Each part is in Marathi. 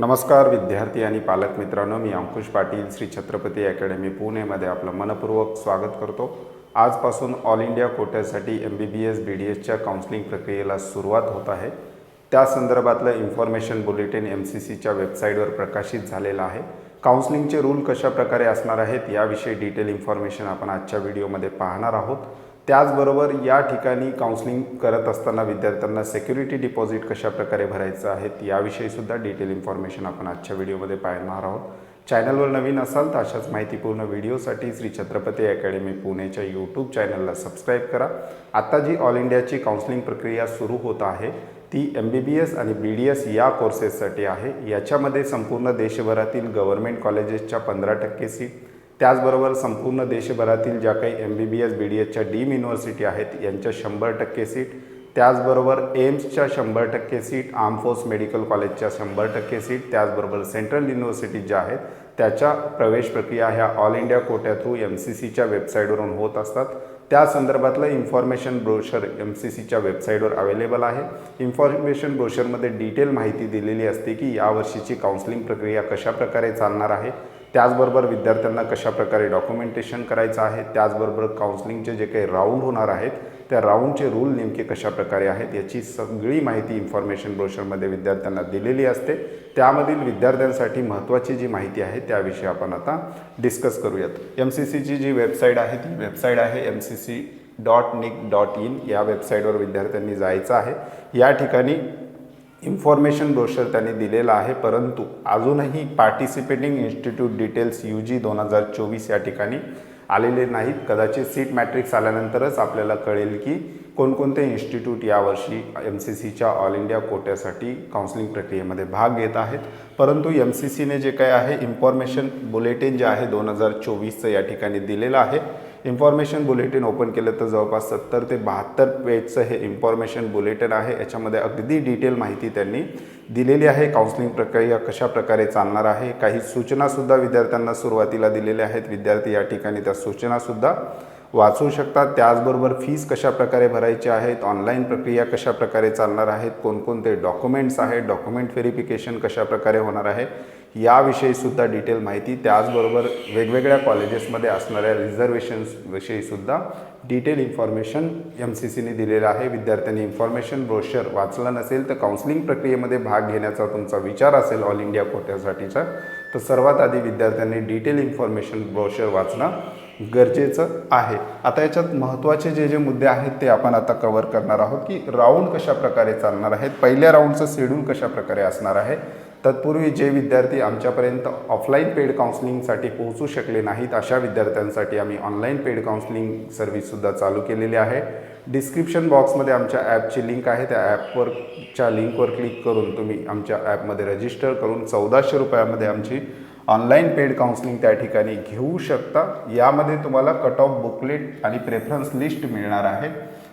नमस्कार विद्यार्थी आणि पालक मित्रांनो मी अंकुश पाटील श्री छत्रपती अकॅडमी पुणेमध्ये आपलं मनपूर्वक स्वागत करतो. आजपासून all India कोट्यासाठी M B B S B D एसच्या काउन्सिलिंग प्रक्रियेला सुरुवात होत आहे. त्या संदर्भातलं इन्फॉर्मेशन बुलेटिन एम सी सीच्या वेबसाईटवर प्रकाशित झालेलं आहे. काउन्सिलिंगचे रूल कशा प्रकारे असणार आहेत याविषयी डिटेल इन्फॉर्मेशन आपण आजच्या व्हिडिओमध्ये पाहणार आहोत. त्याचबरोबर या ठिकाणी काउन्सिलिंग करत असताना विद्यार्थ्यांना सेक्युरिटी डिपॉझिट कशा प्रकारे भरायचं आहेत याविषयीसुद्धा डिटेल इन्फॉर्मेशन आपण आजच्या व्हिडिओमध्ये पाहणार आहोत. चॅनलवर नवीन असाल तर अशाच माहितीपूर्ण व्हिडिओसाठी श्री छत्रपती अकॅडमी पुणेच्या यूट्यूब चॅनलला सबस्क्राईब करा. आता जी ऑल इंडियाची काउन्सिलिंग प्रक्रिया सुरू होत आहे ती एम बी बी एस आणि बी डी एस या कोर्सेससाठी आहे. याच्यामध्ये संपूर्ण देशभरातील गव्हर्मेंट कॉलेजेसच्या पंधरा टक्के सीट त्याचबरोबर संपूर्ण देशभरातील ज्या काही M B B S B D एसच्या डीम युनिव्हर्सिटी आहेत यांच्या शंभर टक्के सीट त्याचबरोबर एम्सच्या शंभर टक्के सीट आर्म फोर्स मेडिकल कॉलेजच्या शंभर टक्के सीट त्याचबरोबर सेंट्रल युनिव्हर्सिटी ज्या आहेत त्याच्या प्रवेश प्रक्रिया ह्या ऑल इंडिया कोट्या थ्रू एम सी सीच्या वेबसाईटवरून होत असतात. त्या संदर्भातलं इन्फॉर्मेशन ब्रोशर एम सी सीच्या वेबसाईटवर अवेलेबल आहे. इन्फॉर्मेशन ब्रोशरमध्ये डिटेल माहिती दिलेली असते की यावर्षीची काउन्सिलिंग प्रक्रिया कशा प्रकारे चालणार आहे. त्याचबरोबर विद्यार्थ्यांना कशा प्रकारे डॉक्युमेंटेशन करायचं आहे त्याचबरोबर काउन्सिलिंगचे जे काही राऊंड होणार आहेत त्या राऊंडचे रूल नेमके कशा प्रकारे आहेत याची सगळी माहिती इन्फॉर्मेशन ब्रोशरमध्ये विद्यार्थ्यांना दिलेली असते. त्यामधील विद्यार्थ्यांसाठी महत्त्वाची जी माहिती आहे त्याविषयी आपण आता डिस्कस करूयात. एम सी सीची जी वेबसाईट आहे ती वेबसाईट आहे M C C dot nic dot in या वेबसाईटवर विद्यार्थ्यांनी जायचं आहे. या ठिकाणी इन्फॉर्मेशन ब्रोशर त्यांनी दिलेला आहे परंतु अजूनही participating institute details U G दोन हजार चोवीस या ठिकाणी आलेले नाहीत. कदाचित सीट मॅट्रिक्स आल्यानंतरच आपल्याला कळेल की कोणकोणते इन्स्टिट्यूट यावर्षी एम सी सीच्या ऑल इंडिया कोट्यासाठी काउन्सिलिंग प्रक्रियेमध्ये भाग घेत आहेत. परंतु एम सी सीने जे काय आहे इन्फॉर्मेशन बुलेटिन जे आहे दोन हजार चोवीसचं या ठिकाणी दिलेलं आहे. इन्फॉर्मेशन बुलेटिन ओपन केलं तर जवळपास सत्तर ते बहात्तर पेजचं हे इन्फॉर्मेशन बुलेटिन आहे. याच्यामध्ये अगदी डिटेल माहिती त्यांनी दिलेली आहे. काउन्सिलिंग प्रक्रिया कशा प्रकारे चालणार आहे? काही सूचनासुद्धा विद्यार्थ्यांना सुरुवातीला दिलेल्या आहेत. विद्यार्थी या ठिकाणी त्या सूचनासुद्धा वाचू शकतात. त्याचबरोबर फीज कशा प्रकारे भरायची आहेत? ऑनलाईन प्रक्रिया कशाप्रकारे चालणार आहेत? कोणकोणते डॉक्युमेंट्स आहेत? डॉक्युमेंट व्हेरिफिकेशन कशाप्रकारे होणार आहे? याविषयीसुद्धा डिटेल माहिती. त्याचबरोबर वेगवेगळ्या कॉलेजेसमध्ये असणाऱ्या रिझर्वेशन्सविषयीसुद्धा डिटेल इन्फॉर्मेशन एम सी सीने दिलेलं आहे. विद्यार्थ्यांनी इन्फॉर्मेशन ब्रोशर वाचलं नसेल तर काउन्सिलिंग प्रक्रियेमध्ये भाग घेण्याचा तुमचा विचार असेल ऑल इंडिया कोट्यासाठीचा तर सर्वात आधी विद्यार्थ्यांनी डिटेल इन्फॉर्मेशन ब्रोशर वाचणं गरजेचं आहे. आता याच्यात महत्त्वाचे जे जे मुद्दे आहेत ते आपण आता कवर करणार आहोत की राऊंड कशा प्रकारे चालणार आहेत पहिल्या राऊंडचं शेड्यूल कशाप्रकारे असणार आहे. तत्पूर्वी जे विद्यार्थी आमच्यापर्यंत ऑफलाईन पेड काउन्सिलिंगसाठी पोहोचू शकले नाहीत अशा विद्यार्थ्यांसाठी आम्ही ऑनलाईन पेड काउन्सिलिंग सर्व्हिससुद्धा चालू केलेली आहे. डिस्क्रिप्शन बॉक्समध्ये आमच्या ॲपची लिंक आहे. त्या ॲपवरच्या लिंकवर क्लिक करून तुम्ही आमच्या ॲपमध्ये रजिस्टर करून चौदाशे रुपयामध्ये आमची ऑनलाईन पेड काउन्सिलिंग त्या ठिकाणी घेऊ शकता. यामध्ये तुम्हाला कट ऑफ बुकलेट आणि प्रेफरन्स लिस्ट मिळणार आहे.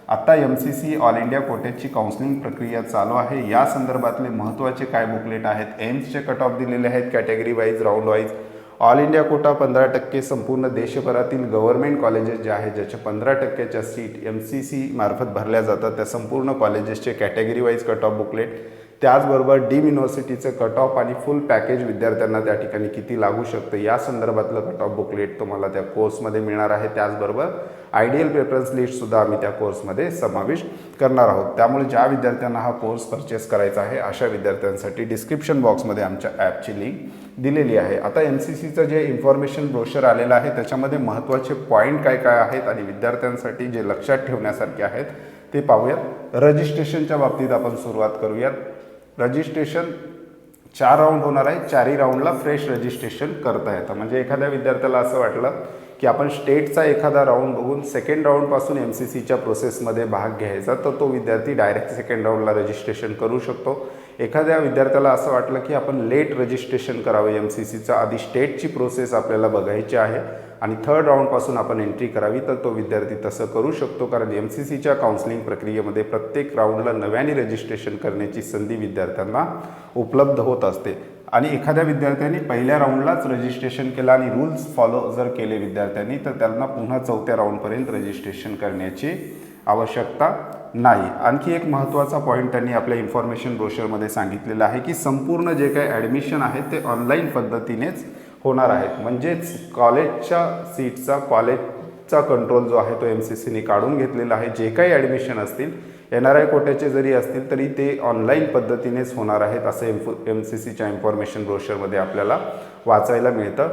आत्ता M C C all India कोटेजची counselling प्रक्रिया चालू आहे. या संदर्भातले महत्त्वाचे काय बुकलेट आहेत? एम्सचे कट ऑफ दिलेले आहेत category wise round wise all India quota पंधरा टक्के संपूर्ण देशभरातील गव्हर्मेंट कॉलेजेस जे आहेत ज्याच्या पंधरा टक्क्याच्या सीट एम सी सी मार्फत भरल्या जातात त्या संपूर्ण कॉलेजेसचे category wise cut off booklet त्याचबरोबर डीम युनिव्हर्सिटीचं कट ऑफ आणि फुल पॅकेज विद्यार्थ्यांना त्या ठिकाणी किती लागू शकतं या संदर्भातलं कट ऑफ बुकलेट तुम्हाला त्या कोर्समध्ये मिळणार आहे. त्याचबरोबर आयडियल प्रेफरन्स लिस्टसुद्धा आम्ही त्या कोर्समध्ये समावेश करणार आहोत. त्यामुळे ज्या विद्यार्थ्यांना हा कोर्स परचेस करायचा आहे अशा विद्यार्थ्यांसाठी डिस्क्रिप्शन बॉक्समध्ये आमच्या ॲपची लिंक दिलेली आहे. आता एम सी सीचं जे इन्फॉर्मेशन ब्रोशर आलेलं आहे त्याच्यामध्ये महत्त्वाचे पॉईंट काय काय आहेत आणि विद्यार्थ्यांसाठी जे लक्षात ठेवण्यासारखे आहेत ते पाहूयात. रजिस्ट्रेशनच्या बाबतीत आपण सुरुवात करूयात. रजिस्ट्रेशन चार राऊंड होणार आहे. चारही राऊंडला फ्रेश रजिस्ट्रेशन करता येतं. म्हणजे एखाद्या विद्यार्थ्याला असं वाटलं की आपण स्टेटचा एखादा राऊंड बघून सेकंड राऊंडपासून एम सी सीच्या प्रोसेसमध्ये भाग घ्यायचा तर तो विद्यार्थी डायरेक्ट सेकंड राऊंडला रजिस्ट्रेशन करू शकतो. एखाद्या विद्यार्थ्याला असं वाटलं की आपण लेट रजिस्ट्रेशन करावं. एम सी सीचं आधी स्टेटची प्रोसेस आपल्याला बघायची आहे आणि थर्ड राऊंडपासून आपण एंट्री करावी तर तो विद्यार्थी तसं करू शकतो. कारण एम सी सीच्या काउन्सिलिंग प्रक्रियेमध्ये प्रत्येक राऊंडला नव्याने रजिस्ट्रेशन करण्याची संधी विद्यार्थ्यांना उपलब्ध होत असते. आणि एखाद्या विद्यार्थ्यांनी पहिल्या राऊंडलाच रजिस्ट्रेशन केलं आणि रूल्स फॉलो जर केले विद्यार्थ्यांनी तर त्यांना पुन्हा चौथ्या राऊंडपर्यंत रजिस्ट्रेशन करण्याची आवश्यकता नाही. आणखी एक महत्त्वाचा पॉईंट त्यांनी आपल्या इन्फॉर्मेशन ब्रोशरमध्ये सांगितलेलं आहे की संपूर्ण जे काही ॲडमिशन आहे ते ऑनलाईन पद्धतीनेच होणार आहेत. म्हणजेच कॉलेजच्या सीटचा कॉलेजचा कंट्रोल जो आहे तो एम सी सीने काढून घेतलेला आहे. जे काही ॲडमिशन असतील एन आर आय कोट्याचे जरी असतील तरी ते ऑनलाईन पद्धतीनेच होणार आहेत असं एम एम सी सीच्या इन्फॉर्मेशन ब्रोशरमध्ये आपल्याला वाचायला मिळतं.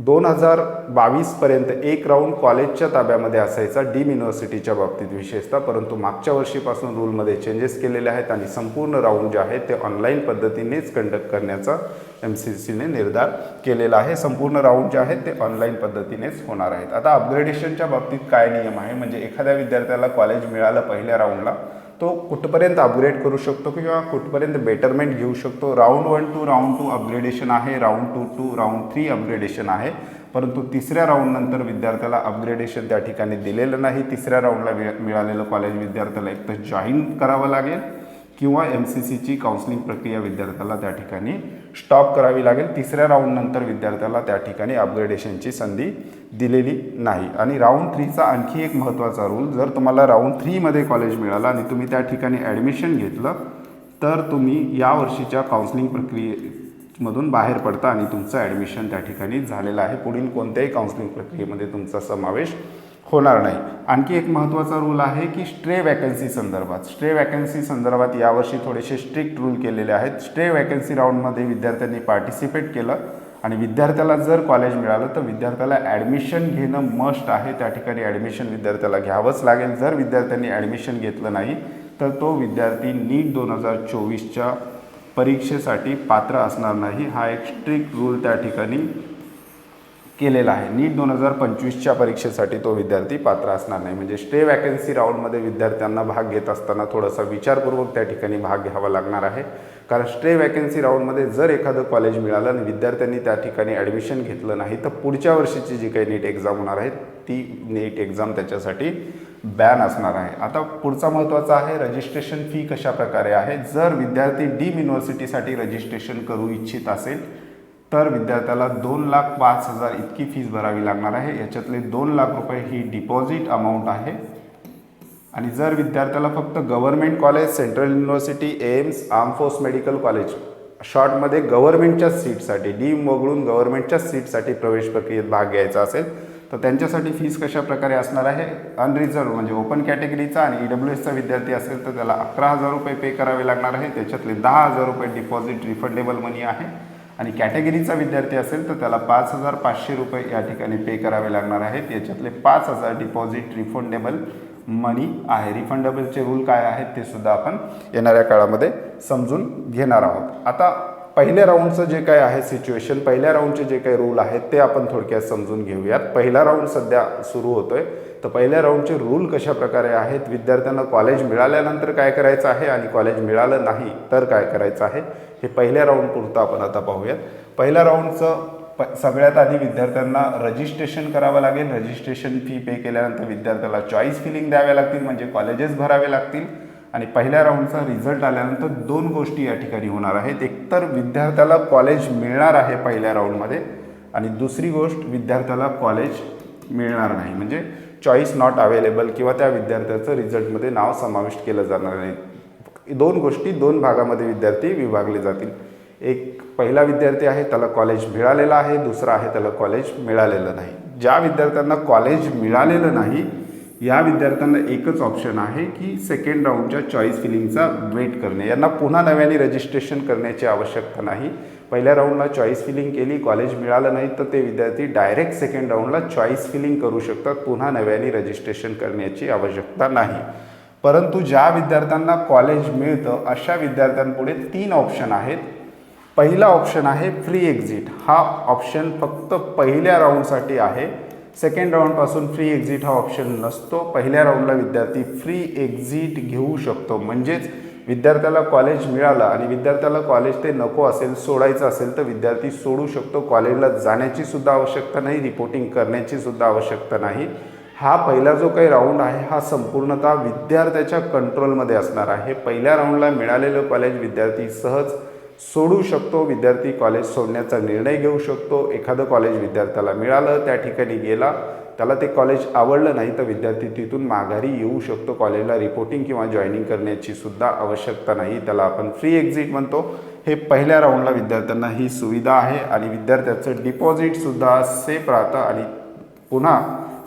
दोन हजार बावीसपर्यंत एक राऊंड कॉलेजच्या ताब्यामध्ये असायचा डीम युनिव्हर्सिटीच्या बाबतीत विशेषतः. परंतु मागच्या वर्षीपासून रूलमध्ये चेंजेस केलेले आहेत आणि संपूर्ण राऊंड जे आहेत ते ऑनलाईन पद्धतीनेच कंडक्ट करण्याचा एम सी सीने निर्धार केलेला आहे. संपूर्ण राऊंड जे आहेत ते ऑनलाईन पद्धतीनेच होणार आहेत. आता अपग्रेडेशनच्या बाबतीत काय नियम आहे? म्हणजे एखाद्या विद्यार्थ्याला कॉलेज मिळालं पहिल्या राऊंडला तो कुठपर्यंत अपग्रेड करू शकतो किंवा कुठपर्यंत बेटरमेंट घेऊ शकतो? Round one two round two upgradation आहे round two two round three upgradation आहे. परंतु तिसऱ्या राऊंडनंतर विद्यार्थ्याला अपग्रेडेशन त्या ठिकाणी दिलेलं नाही. तिसऱ्या राऊंडला मिळालेलं कॉलेज विद्यार्थ्याला एक तर जॉईन करावं लागेल. किंवा एम सी सीची काउन्सिलिंग प्रक्रिया विद्यार्थ्याला त्या ठिकाणी स्टॉप करावी लागेल. तिसऱ्या राऊंडनंतर विद्यार्थ्याला त्या ठिकाणी अपग्रेडेशनची संधी दिलेली नाही. आणि राऊंड थ्रीचा आणखी एक महत्त्वाचा रूल जर तुम्हाला राऊंड थ्रीमध्ये कॉलेज मिळालं आणि तुम्ही त्या ठिकाणी ॲडमिशन घेतलं तर तुम्ही या वर्षीच्या काउन्सिलिंग प्रक्रियेमधून बाहेर पडता आणि तुमचं ॲडमिशन त्या ठिकाणी झालेलं आहे. पुढील कोणत्याही काउन्सिलिंग प्रक्रियेमध्ये तुमचा समावेश होणार नाही. आणखी एक महत्त्वाचा रूल आहे की स्ट्रे वॅकन्सी संदर्भात. स्ट्रे वॅकन्सी संदर्भात यावर्षी थोडेसे स्ट्रिक्ट रूल केलेले आहेत. स्ट्रे वॅकन्सी राऊंडमध्ये विद्यार्थ्यांनी पार्टिसिपेट केलं आणि विद्यार्थ्याला जर कॉलेज मिळालं तर विद्यार्थ्याला ॲडमिशन घेणं मस्ट आहे. त्या ठिकाणी ॲडमिशन विद्यार्थ्याला घ्यावंच लागेल. जर विद्यार्थ्यांनी ॲडमिशन घेतलं नाही तर तो विद्यार्थी नीट दोन हजार चोवीसच्या परीक्षेसाठी पात्र असणार नाही. हा एक स्ट्रिक्ट रूल त्या ठिकाणी केलेला आहे. नीट दोन हजार पंचवीसच्या परीक्षेसाठी तो विद्यार्थी पात्र असणार नाही. म्हणजे स्टे वॅकन्सी राऊंडमध्ये विद्यार्थ्यांना भाग घेत असताना थोडासा विचारपूर्वक त्या ठिकाणी भाग घ्यावा लागणार आहे. कारण स्टे वॅकन्सी राऊंडमध्ये जर एखादं कॉलेज मिळालं आणि विद्यार्थ्यांनी त्या ठिकाणी ॲडमिशन घेतलं नाही तर पुढच्या वर्षीची जी काही नीट एक्झाम होणार आहे ती नीट एक्झाम त्याच्यासाठी बॅन असणार आहे. आता पुढचा महत्त्वाचा आहे रजिस्ट्रेशन फी कशा प्रकारे आहे? जर विद्यार्थी डीम युनिव्हर्सिटीसाठी रजिस्ट्रेशन करू इच्छित असेल तर विद्यार्थ्याला दोन लाख पाच हजार इतकी फीज भरावी लागणार आहे. याच्यातले दोन लाख रुपये ही डिपॉझिट अमाऊंट आहे. आणि जर विद्यार्थ्याला फक्त government college central university AIIMS armed forces medical college शॉर्टमध्ये गव्हर्मेंटच्या सीटसाठी डीम वगळून गव्हर्मेंटच्याच सीटसाठी प्रवेश प्रक्रियेत भाग घ्यायचा असेल तर त्यांच्यासाठी फीस कशा प्रकारे असणार आहे? अनरिझर्व म्हणजे ओपन कॅटेगरीचा आणि ई डब्ल्यू एसचा विद्यार्थी असेल तर त्याला अकरा हजार रुपये पे करावे लागणार आहे. त्याच्यातले दहा हजार रुपये डिपॉझिट रिफंडेबल मनी आहे. आणि कॅटेगरीचा विद्यार्थी असेल तर त्याला पाच हजार पाचशे रुपये या ठिकाणी पे करावे लागणार आहेत. याच्यातले पाच हजार डिपॉझिट रिफंडेबल मनी आहे. रिफंडेबलचे रूल काय आहेत ते सुद्धा आपण येणाऱ्या काळामध्ये समजून घेणार आहोत. आता पहिल्या राऊंडचं जे काय आहे सिच्युएशन पहिल्या राऊंडचे जे काही रूल आहेत ते आपण थोडक्यात समजून घेऊयात. पहिला राऊंड सध्या सुरू होतोय. तर पहिल्या राऊंडचे रूल कशा प्रकारे आहेत? विद्यार्थ्यांना कॉलेज मिळाल्यानंतर काय करायचं आहे आणि कॉलेज मिळालं नाही तर काय करायचं आहे? हे पहिल्या राऊंड पुरतं आपण आता पाहूयात. पहिल्या राऊंडचं प सगळ्यात आधी विद्यार्थ्यांना रजिस्ट्रेशन करावं लागेल. रजिस्ट्रेशन फी पे केल्यानंतर विद्यार्थ्याला चॉईस फिलिंग द्याव्या लागतील म्हणजे कॉलेजेस भरावे लागतील. आणि पहिल्या राऊंडचा रिझल्ट आल्यानंतर दोन गोष्टी या ठिकाणी होणार आहेत. एकतर विद्यार्थ्याला कॉलेज मिळणार आहे पहिल्या राऊंडमध्ये आणि दुसरी गोष्ट विद्यार्थ्याला कॉलेज मिळणार नाही. म्हणजे चॉईस नॉट अवेलेबल किंवा त्या विद्यार्थ्याचं रिझल्टमध्ये नाव समाविष्ट केलं जाणार नाही. दोन गोष्टी दोन भागामध्ये विद्यार्थी विभागले जातील. एक पहिला विद्यार्थी आहे त्याला कॉलेज मिळालेलं आहे. दुसरा आहे त्याला कॉलेज मिळालेलं नाही. ज्या विद्यार्थ्यांना कॉलेज मिळालेलं नाही या विद्यार्थ्यांना एकच ऑप्शन आहे की सेकंड राऊंडच्या चॉईस फिलिंगचा वेट करणे. यांना पुन्हा नव्याने रजिस्ट्रेशन करण्याची आवश्यकता नाही. पहिल्या राऊंडला चॉईस फिलिंग केली कॉलेज मिळालं नाही तर ते विद्यार्थी डायरेक्ट सेकंड राऊंडला चॉईस फिलिंग करू शकतात. पुन्हा नव्याने रजिस्ट्रेशन करण्याची आवश्यकता नाही. परंतु ज्या विद्यार्थ्यांना कॉलेज मिळतं अशा विद्यार्थ्यांपुढे तीन ऑप्शन आहेत. पहिला ऑप्शन आहे फ्री एक्झिट हा ऑप्शन फक्त पहिल्या राऊंडसाठी आहे. सेकंड राऊंडपासून फ्री एक्झिट हा ऑप्शन नसतो. पहिल्या राऊंडला विद्यार्थी फ्री एक्झिट घेऊ शकतो. म्हणजेच विद्यार्थ्याला कॉलेज मिळालं आणि विद्यार्थ्याला कॉलेज ते नको असेल सोडायचं असेल तर विद्यार्थी सोडू शकतो. कॉलेजला जाण्याची सुद्धा आवश्यकता नाही रिपोर्टिंग करण्याची सुद्धा आवश्यकता नाही. हा पहिला जो काही राऊंड आहे हा संपूर्णतः विद्यार्थ्याच्या कंट्रोलमध्ये असणार आहे. पहिल्या राऊंडला मिळालेलं कॉलेज विद्यार्थी सहज सोडू शकतो विद्यार्थी कॉलेज सोडण्याचा निर्णय घेऊ शकतो. एखादं कॉलेज विद्यार्थ्याला मिळालं त्या ठिकाणी गेला त्याला ते कॉलेज आवडलं नाही तर विद्यार्थी तिथून माघारी येऊ शकतो. कॉलेजला रिपोर्टिंग किंवा जॉईनिंग करण्याची सुद्धा आवश्यकता नाही. त्याला आपण फ्री एक्झिट म्हणतो. हे पहिल्या राऊंडला विद्यार्थ्यांना ही सुविधा आहे आणि विद्यार्थ्याचं डिपॉझिटसुद्धा सेफ राहतं आणि पुन्हा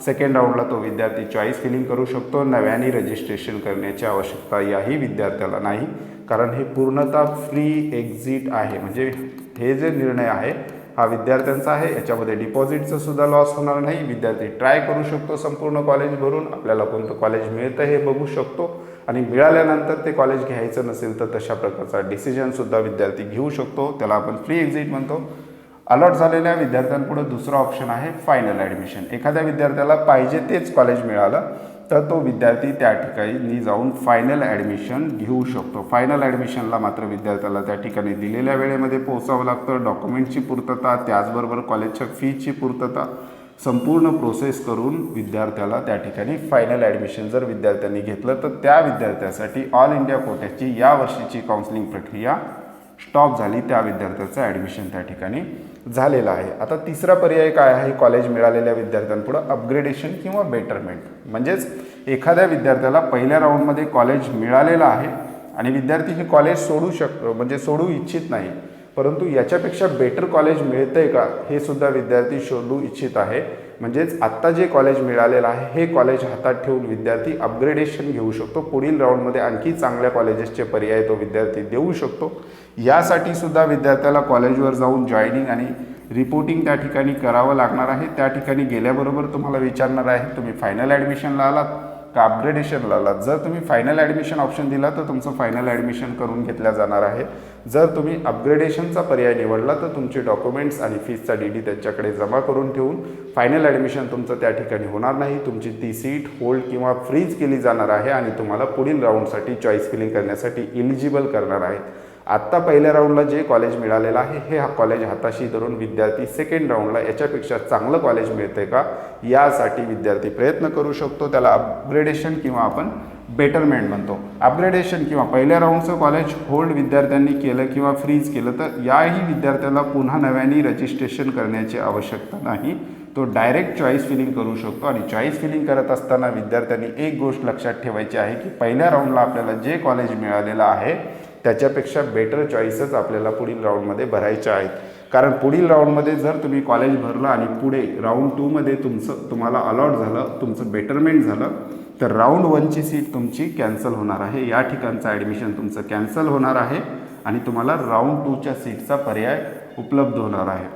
सेकंड राऊंडला तो विद्यार्थी चॉईस फिलिंग करू शकतो. नव्याने रजिस्ट्रेशन करण्याची आवश्यकता याही विद्यार्थ्याला नाही. कारण हे पूर्णतः फ्री एक्झिट आहे. म्हणजे हे जे निर्णय आहे हा विद्यार्थ्यांचा आहे. याच्यामध्ये डिपॉझिटचं सुद्धा लॉस होणार नाही. विद्यार्थी ट्राय करू शकतो संपूर्ण कॉलेज भरून. आपल्याला कोणतं कॉलेज मिळतं हे बघू शकतो. आणि मिळाल्यानंतर ते कॉलेज घ्यायचं नसेल तर तशा प्रकारचा डिसिजनसुद्धा विद्यार्थी घेऊ शकतो. त्याला आपण फ्री एक्झिट म्हणतो. अलॉट झालेल्या विद्यार्थ्यांपुढे दुसरा ऑप्शन आहे फायनल ॲडमिशन एखाद्या विद्यार्थ्याला पाहिजे तेच कॉलेज मिळालं तर तो विद्यार्थी त्या ठिकाणी जाऊन फायनल ॲडमिशन घेऊ शकतो. फायनल ॲडमिशनला मात्र विद्यार्थ्याला त्या ठिकाणी दिलेल्या वेळेमध्ये पोहोचावं लागतं. डॉक्युमेंटची पूर्तता त्याचबरोबर कॉलेजच्या फीची पूर्तता संपूर्ण प्रोसेस करून विद्यार्थ्याला त्या ठिकाणी फायनल ॲडमिशन जर विद्यार्थ्यांनी घेतलं तर त्या विद्यार्थ्यासाठी ऑल इंडिया कोट्याची या वर्षीची काउन्सिलिंग प्रक्रिया स्टॉप झाली त्या विद्यार्थ्याचं ॲडमिशन त्या ठिकाणी झालेलं आहे. आता तिसरा पर्याय काय आहे? कॉलेज मिळालेल्या विद्यार्थ्यांपुढं अपग्रेडेशन किंवा बेटरमेंट म्हणजेच एखाद्या विद्यार्थ्याला पहिल्या राऊंडमध्ये कॉलेज मिळालेलं आहे आणि विद्यार्थी हे कॉलेज सोडू शक म्हणजे सोडू इच्छित नाही परंतु याच्यापेक्षा बेटर कॉलेज मिळतं आहे का? हे सुद्धा विद्यार्थी शोधू इच्छित आहे. म्हणजेच आत्ता जे कॉलेज मिळालेलं आहे हे कॉलेज हातात ठेवून विद्यार्थी अपग्रेडेशन घेऊ शकतो. पुढील राऊंडमध्ये आणखी चांगल्या कॉलेजेसचे पर्याय तो विद्यार्थी देऊ शकतो. यासाठी सुद्धा विद्यार्थ्याला कॉलेजवर जाऊन जॉईनिंग आणि रिपोर्टिंग त्या ठिकाणी करावं लागणार आहे. त्या ठिकाणी गेल्याबरोबर तुम्हाला विचारणार आहे तुम्ही फायनल ॲडमिशनला आलात. का अपग्रेडेशन आलात जर तुम्ही फायनल ॲडमिशन ऑप्शन दिला तर तुमचं फायनल ॲडमिशन करून घेतल्या जाणार आहे. जर तुम्ही अपग्रेडेशनचा पर्याय निवडला तर तुमचे डॉक्युमेंट्स आणि फीसचा डी डी त्यांच्याकडे जमा करून ठेवून फायनल ॲडमिशन तुमचं त्या ठिकाणी होणार नाही. तुमची ती सीट होल्ड किंवा फ्रीज केली जाणार आहे आणि तुम्हाला पुढील राऊंडसाठी चॉईस फिलिंग करण्यासाठी इलिजिबल करणार आहेत. आत्ता पहिल्या राऊंडला जे कॉलेज मिळालेलं आहे हे हा कॉलेज हाताशी धरून विद्यार्थी सेकंड राऊंडला याच्यापेक्षा चांगलं कॉलेज मिळते का? यासाठी विद्यार्थी प्रयत्न करू शकतो. त्याला अपग्रेडेशन किंवा आपण बेटरमेंट म्हणतो. अपग्रेडेशन किंवा पहिल्या राऊंडचं कॉलेज होल्ड विद्यार्थ्यांनी केलं किंवा फ्रीज केलं तर याही विद्यार्थ्याला पुन्हा नव्याने रजिस्ट्रेशन करण्याची आवश्यकता नाही. तो डायरेक्ट चॉईस फिलिंग करू शकतो आणि चॉईस फिलिंग करत असताना विद्यार्थ्यांनी एक गोष्ट लक्षात ठेवायची आहे की पहिल्या राऊंडला आपल्याला जे कॉलेज मिळालेलं आहे त्याच्यापेक्षा बेटर चॉईसेस आपल्याला पुढील राऊंडमध्ये भरायच्या आहेत. कारण पुढील राऊंडमध्ये जर तुम्ही कॉलेज भरलं आणि पुढे राऊंड टूमध्ये तुमचं तुम्हाला अलॉट झालं तुमचं बेटरमेंट झालं तर राऊंड वनची सीट तुमची कॅन्सल होणार आहे. या ठिकाणचं ॲडमिशन तुमचं कॅन्सल होणार आहे आणि तुम्हाला राऊंड टूच्या सीटचा पर्याय उपलब्ध होणार आहे.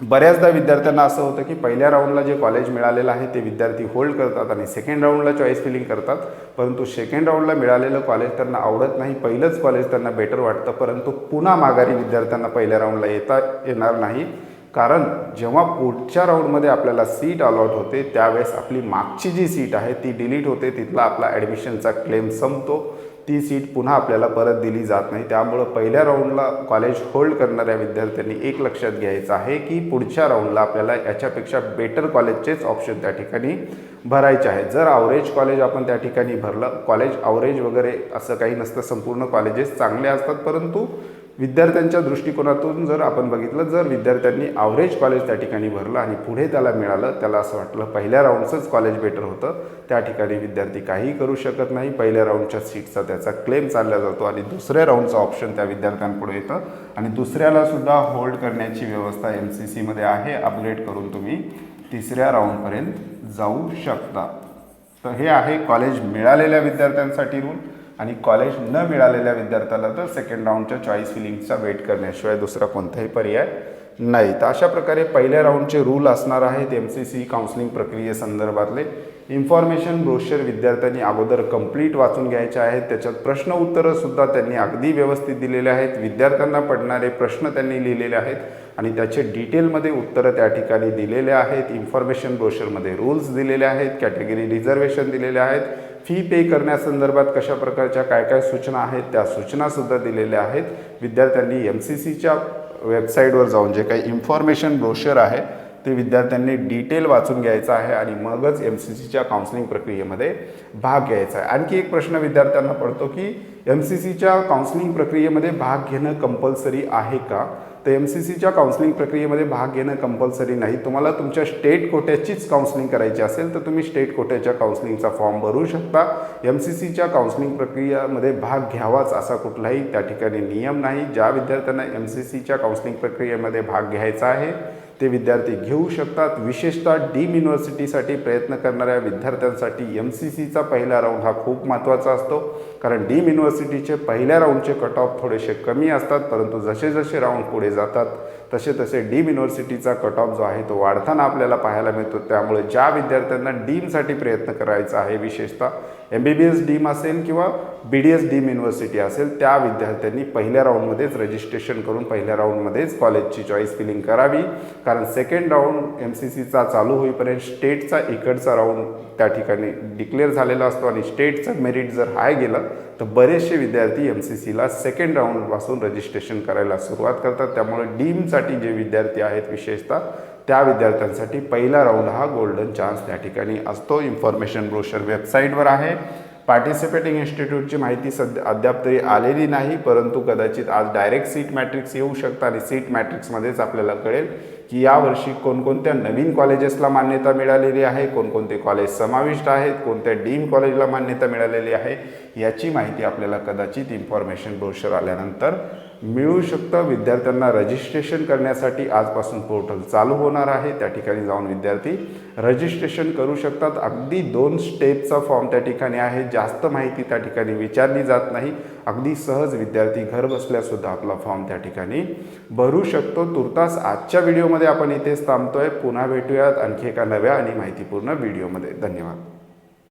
बऱ्याचदा विद्यार्थ्यांना असं होतं की पहिल्या राऊंडला जे कॉलेज मिळालेलं आहे ते विद्यार्थी होल्ड करतात आणि सेकंड राऊंडला चॉईस फिलिंग करतात. परंतु सेकंड राऊंडला मिळालेलं कॉलेज त्यांना आवडत नाही पहिलंच कॉलेज त्यांना बेटर वाटतं. परंतु पुन्हा माघारी विद्यार्थ्यांना पहिल्या राऊंडला येता येणार नाही. कारण जेव्हा पुढच्या राऊंडमध्ये आपल्याला सीट अलॉट होते त्यावेळेस आपली मागची जी सीट आहे ती डिलीट होते. तिथला आपला ॲडमिशनचा क्लेम संपतो. ती सीट पुन्हा आपल्याला परत दिली जात नाही. त्यामुळं पहिल्या राऊंडला कॉलेज होल्ड करणाऱ्या विद्यार्थ्यांनी एक लक्षात घ्यायचं आहे की पुढच्या राऊंडला आपल्याला याच्यापेक्षा बेटर कॉलेजचेच ऑप्शन त्या ठिकाणी भरायचे आहेत. जर आवरेज कॉलेज आपण त्या ठिकाणी भरलं कॉलेज अवरेज वगैरे असं काही नसतं संपूर्ण कॉलेजेस चांगले असतात परंतु विद्यार्थ्यांच्या दृष्टिकोनातून जर आपण बघितलं जर विद्यार्थ्यांनी आवरेज कॉलेज त्या ठिकाणी भरलं आणि पुढे त्याला मिळालं त्याला असं वाटलं पहिल्या राऊंडचंच कॉलेज बेटर होतं त्या ठिकाणी विद्यार्थी काहीही करू शकत नाही. पहिल्या राऊंडच्या सीटचा त्याचा क्लेम चालला जातो आणि दुसऱ्या राऊंडचं ऑप्शन त्या विद्यार्थ्यांपुढे येतं. आणि दुसऱ्याला सुद्धा होल्ड करण्याची व्यवस्था एम सी सीमध्ये आहे अपग्रेड करून तुम्ही तिसऱ्या राऊंडपर्यंत जाऊ शकता. तर हे आहे कॉलेज मिळालेल्या विद्यार्थ्यांसाठी रूल आणि कॉलेज न मिळालेल्या विद्यार्थ्याला तर सेकंड राऊंडच्या चॉईस फिलिंगचा वेट करण्याशिवाय दुसरा कोणताही पर्याय नाही. तर अशा प्रकारे पहिल्या राऊंडचे रूल असणार आहेत एम सी सी काउन्सिलिंग प्रक्रियेसंदर्भातले इन्फॉर्मेशन ब्रोशर विद्यार्थ्यांनी अगोदर कंप्लीट वाचून घ्यायचे आहेत. त्याच्यात प्रश्न उत्तरंसुद्धा त्यांनी अगदी व्यवस्थित दिलेले आहेत. विद्यार्थ्यांना पडणारे प्रश्न त्यांनी लिहिलेले आहेत आणि त्याचे डिटेलमध्ये उत्तरं त्या ठिकाणी दिलेले आहेत. इन्फॉर्मेशन ब्रोशरमध्ये रूल्स दिलेले आहेत. कॅटेगरी रिझर्वेशन दिलेले आहेत. फी पे करण्यासंदर्भात कशा प्रकारच्या काय काय सूचना आहेत त्या सूचनासुद्धा दिलेल्या आहेत. विद्यार्थ्यांनी एम सी सीच्या वेबसाईटवर जाऊन जे काही इन्फॉर्मेशन ब्रोशर आहे ते विद्यार्थ्यांनी डिटेल वाचून घ्यायचं आहे आणि मगच एम सी सीच्या काउन्सिलिंग प्रक्रियेमध्ये भाग घ्यायचा आहे. आणखी एक प्रश्न विद्यार्थ्यांना पडतो की एम सी सीच्या काउन्सिलिंग प्रक्रियेमध्ये भाग घेणं कंपल्सरी आहे का? तर एम सी सीच्या काउन्सिलिंग प्रक्रियेमध्ये भाग घेणं कंपल्सरी नाही. तुम्हाला तुमच्या स्टेट कोट्याचीच काउन्सिलिंग करायची असेल तर तुम्ही स्टेट कोट्याच्या काउन्सिलिंगचा फॉर्म भरू शकता. एम सी सीच्या काउन्सिलिंग प्रक्रियामध्ये भाग घ्यावाच असा कुठलाही त्या ठिकाणी नियम नाही. ज्या विद्यार्थ्यांना एम सी सीच्या काउन्सिलिंग प्रक्रियेमध्ये भाग घ्यायचा आहे ते विद्यार्थी घेऊ शकतात. विशेषतः डीम युनिव्हर्सिटीसाठी प्रयत्न करणाऱ्या विद्यार्थ्यांसाठी एम सी सीचा पहिला राऊंड हा खूप महत्त्वाचा असतो. कारण डीम युनिव्हर्सिटीचे पहिल्या राऊंडचे कट ऑफ थोडेसे कमी असतात परंतु जसे जसे राऊंड पुढे जातात तसे तसे डीम युनिव्हर्सिटीचा कट ऑफ जो आहे तो वाढताना आपल्याला पाहायला मिळतो. त्यामुळे ज्या विद्यार्थ्यांना डीमसाठी प्रयत्न करायचा आहे विशेषतः M B B S deemed असेल किंवा B D S deemed university असेल त्या विद्यार्थ्यांनी पहिल्या राऊंडमध्येच रजिस्ट्रेशन करून पहिल्या राऊंडमध्येच कॉलेजची चॉईस फिलिंग करावी. कारण सेकंड राऊंड एम सी सीचा चालू होईपर्यंत स्टेटचा इकडचा राऊंड त्या ठिकाणी डिक्लेअर झालेला असतो आणि स्टेटचं मेरिट जर हाय गेलं तर बरेचसे विद्यार्थी एम सी सीला सेकंड राऊंडपासून रजिस्ट्रेशन करायला सुरुवात करतात. त्यामुळे साठी जे विद्यार्थी आहेत विशेषतः त्या विद्यार्थ्यांसाठी पहिला राऊंड हा गोल्डन चान्स त्या ठिकाणी असतो. इन्फॉर्मेशन ब्रोशर वेबसाईटवर आहे. पार्टिसिपेटिंग इन्स्टिट्यूटची माहिती सध्या अद्याप तरी आलेली नाही परंतु कदाचित आज डायरेक्ट सीट मॅट्रिक्स येऊ शकतात आणि सीट मॅट्रिक्समध्येच आपल्याला कळेल की यावर्षी कोणकोणत्या नवीन कॉलेजेसला मान्यता मिळालेली आहे कोणकोणते कॉलेज समाविष्ट आहेत कोणत्या डीम कॉलेजला मान्यता मिळालेली आहे याची माहिती आपल्याला कदाचित इन्फॉर्मेशन ब्रोशर आल्यानंतर मिळू शकतं. विद्यार्थ्यांना रजिस्ट्रेशन करण्यासाठी आजपासून पोर्टल चालू होणार आहे. त्या ठिकाणी जाऊन विद्यार्थी रजिस्ट्रेशन करू शकतात. अगदी दोन स्टेपचा फॉर्म त्या ठिकाणी आहे. जास्त माहिती त्या ठिकाणी विचारली जात नाही. अगदी सहज विद्यार्थी घर बसल्यासुद्धा आपला फॉर्म त्या ठिकाणी भरू शकतो. तुर्तास आजच्या व्हिडिओमध्ये आपण इथेच थांबतोय. पुन्हा भेटूयात आणखी एका नव्या आणि माहितीपूर्ण व्हिडिओमध्ये धन्यवाद.